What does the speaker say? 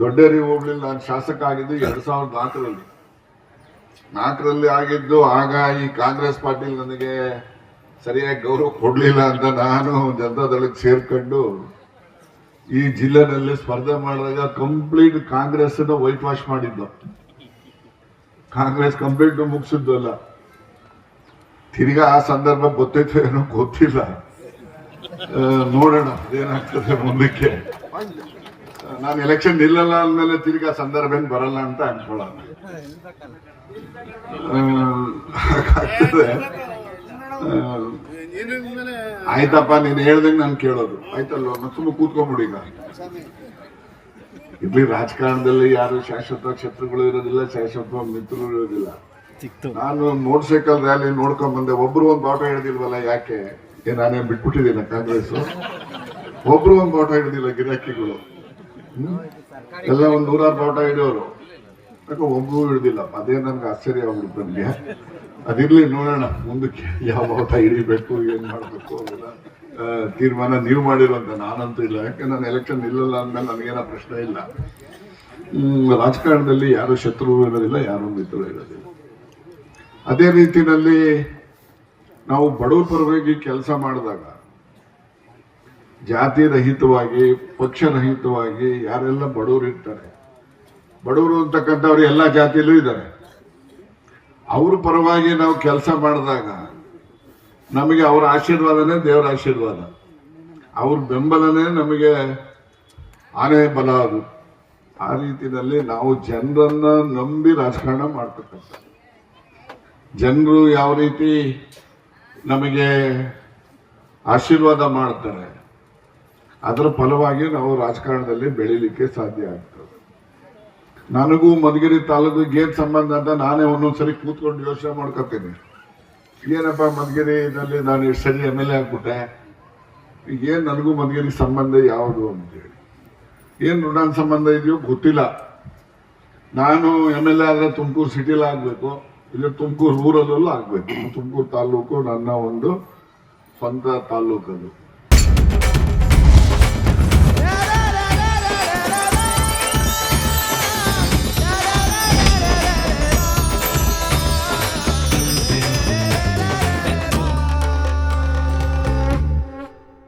ದೊಡ್ಡೇರಿ ಹೋಗ್ಲಿಲ್ಲ. ನಾನು ಶಾಸಕ ಆಗಿದ್ದು ಎರಡ್ ಸಾವಿರದ ನಾಲ್ಕರಲ್ಲಿ. ನಾಲ್ಕರಲ್ಲಿ ಆಗಿದ್ದು ಆಗ ಈ ಕಾಂಗ್ರೆಸ್ ಪಾರ್ಟಿ ನನಗೆ ಸರಿಯಾಗಿ ಗೌರವ ಕೊಡ್ಲಿಲ್ಲ ಅಂತ ನಾನು ಜನತಾದಳಕ್ಕೆ ಸೇರ್ಕೊಂಡು ಈ ಜಿಲ್ಲೆನಲ್ಲಿ ಸ್ಪರ್ಧೆ ಮಾಡಿದಾಗ ಕಂಪ್ಲೀಟ್ ಕಾಂಗ್ರೆಸ್ ವೈಟ್ ವಾಶ್ ಮಾಡಿದ್ದು. ಕಾಂಗ್ರೆಸ್ ಕಂಪ್ಲೀಟ್ ಮುಗಿಸಿದ್ದು ಅಲ್ಲ. ತಿರ್ಗಾ ಆ ಸಂದರ್ಭ ಗೊತ್ತೈತೋ ಏನೋ ಗೊತ್ತಿಲ್ಲ. ನೋಡೋಣ ಏನಾಗ್ತದೆ ಮುಂದಕ್ಕೆ. ನಾನು ಎಲೆಕ್ಷನ್ ನಿಲ್ಲಲ್ಲ ಅಂದಮೇಲೆ ತಿರ್ಗಾ ಸಂದರ್ಭ ಏನ್ ಬರಲ್ಲ ಅಂತ ಅನ್ಕೊಳ್ಳೋಣ ಆಯ್ತಪ್ಪ ನೀನ್ ಹೇಳ್ದಂಗೆ ನಾನು ಕೇಳೋದು. ಆಯ್ತಲ್ವ? ಮತ್ತೆ ಸುಮ್ಮನೆ ಕೂತ್ಕೊಂಡ್ಬಿಡಿ ಈಗ. ಇಲ್ಲಿ ರಾಜಕಾರಣದಲ್ಲಿ ಯಾರು ಶಾಶ್ವತ ಶತ್ರುಗಳು ಇರೋದಿಲ್ಲ ಶಾಶ್ವತ ಮಿತ್ರರು ಇರೋದಿಲ್ಲ. ನಾನು ಮೋಟರ್ ಸೈಕಲ್ ರ್ಯಾಲಿ ನೋಡ್ಕೊಂಡ್ ಬಂದೆ. ಒಬ್ರು ಒಂದು ಬಾಟ ಹಿಡ್ದಿಲ್ವಲ್ಲ ಯಾಕೆ? ಏ ನಾನೇ ಬಿಟ್ಬಿಟ್ಟಿದ್ದೀನ ಕಾಂಗ್ರೆಸ್ ಒಬ್ರು ಒಂದು ಬಾಟ ಹಿಡ್ದಿಲ್ಲ ಗಿರಾಕಿಗಳು? ಎಲ್ಲ ಒಂದು ನೂರಾರು ಬಾಟ ಹಿಡಿಯೋರು. ಯಾಕೆ ಒಬ್ಬರು ಹಿಡಿದಿಲ್ಲ. ಅದೇ ನನ್ಗೆ ಆಶ್ಚರ್ಯ ಆಗ್ಬಿಡ್ತು ನನಗೆ. ಅದಿರ್ಲಿ ನೋಡೋಣ. ಮುಂದಕ್ಕೆ ಯಾವ ಬಾಟ ಹಿಡಿಬೇಕು, ಏನು ಮಾಡಬೇಕು ಅದೆಲ್ಲ ತೀರ್ಮಾನ ನೀವು ಮಾಡಿರುವಂತ ನಾನಂತೂ ಇಲ್ಲ. ಯಾಕೆ ನಾನು ಎಲೆಕ್ಷನ್ ನಿಲ್ಲಲ್ಲ ಅಂದ್ಮೇಲೆ ನನಗೇನೋ ಪ್ರಶ್ನೆ ಇಲ್ಲ. ರಾಜಕಾರಣದಲ್ಲಿ ಯಾರು ಶತ್ರು ಇರೋದಿಲ್ಲ, ಯಾರು ಮಿತ್ರರು ಇರೋದಿಲ್ಲ. ಅದೇ ರೀತಿಯಲ್ಲಿ ನಾವು ಬಡವರ ಪರವಾಗಿ ಕೆಲಸ ಮಾಡಿದಾಗ ಜಾತಿ ರಹಿತವಾಗಿ ಪಕ್ಷ ರಹಿತವಾಗಿ ಯಾರೆಲ್ಲ ಬಡವರು ಇರ್ತಾರೆ. ಬಡವರು ಅಂತಕ್ಕಂಥವ್ರು ಎಲ್ಲ ಜಾತಿಯಲ್ಲೂ ಇದ್ದಾರೆ. ಅವ್ರ ಪರವಾಗಿ ನಾವು ಕೆಲಸ ಮಾಡಿದಾಗ ನಮಗೆ ಅವರ ಆಶೀರ್ವಾದನೇ ದೇವರ ಆಶೀರ್ವಾದ. ಅವ್ರ ಬೆಂಬಲನೇ ನಮಗೆ ಆನೆ ಬಲ ಅದು. ಆ ರೀತಿಯಲ್ಲಿ ನಾವು ಜನರನ್ನ ನಂಬಿ ರಾಜಕಾರಣ ಮಾಡ್ತಕ್ಕಂಥ ಜನರು ಯಾವ ರೀತಿ ನಮಗೆ ಆಶೀರ್ವಾದ ಮಾಡ್ತಾರೆ ಅದರ ಫಲವಾಗಿ ನಾವು ರಾಜಕಾರಣದಲ್ಲಿ ಬೆಳಿಲಿಕ್ಕೆ ಸಾಧ್ಯ ಆಗ್ತದೆ. ನನಗೂ ಮಧುಗಿರಿ ತಾಲೂಕಿಗೆ ಏನ್ ಸಂಬಂಧ ಅಂತ ನಾನೇ ಒಂದೊಂದ್ಸರಿ ಕೂತ್ಕೊಂಡು ಯೋಚನೆ ಮಾಡ್ಕೊತೀನಿ. ಏನಪ್ಪ ಮಧುಗಿರಿನಲ್ಲಿ ನಾನು ಎಷ್ಟು ಸರಿ ಎಂ ಎಲ್ ಎ ಆಗ್ಬಿಟ್ಟೆ? ಏನ್ ನನಗೂ ಮಧುಗಿರಿ ಸಂಬಂಧ ಯಾವುದು ಅಂತೇಳಿ. ಏನ್ ನನ್ನ ಸಂಬಂಧ ಇದೆಯೋ ಗೊತ್ತಿಲ್ಲ. ನಾನು ಎಂ ಎಲ್ ಎ ಆದ್ರೆ ತುಮಕೂರು ಸಿಟಿಲಿ ಆಗ್ಬೇಕು. ಇಲ್ಲ ತುಮಕೂರು ಊರಲ್ಲೂ ಆಗ್ಬೇಕು. ತುಮಕೂರು ತಾಲೂಕು ನನ್ನ ಒಂದು ಸ್ವಂತ ತಾಲೂಕದು.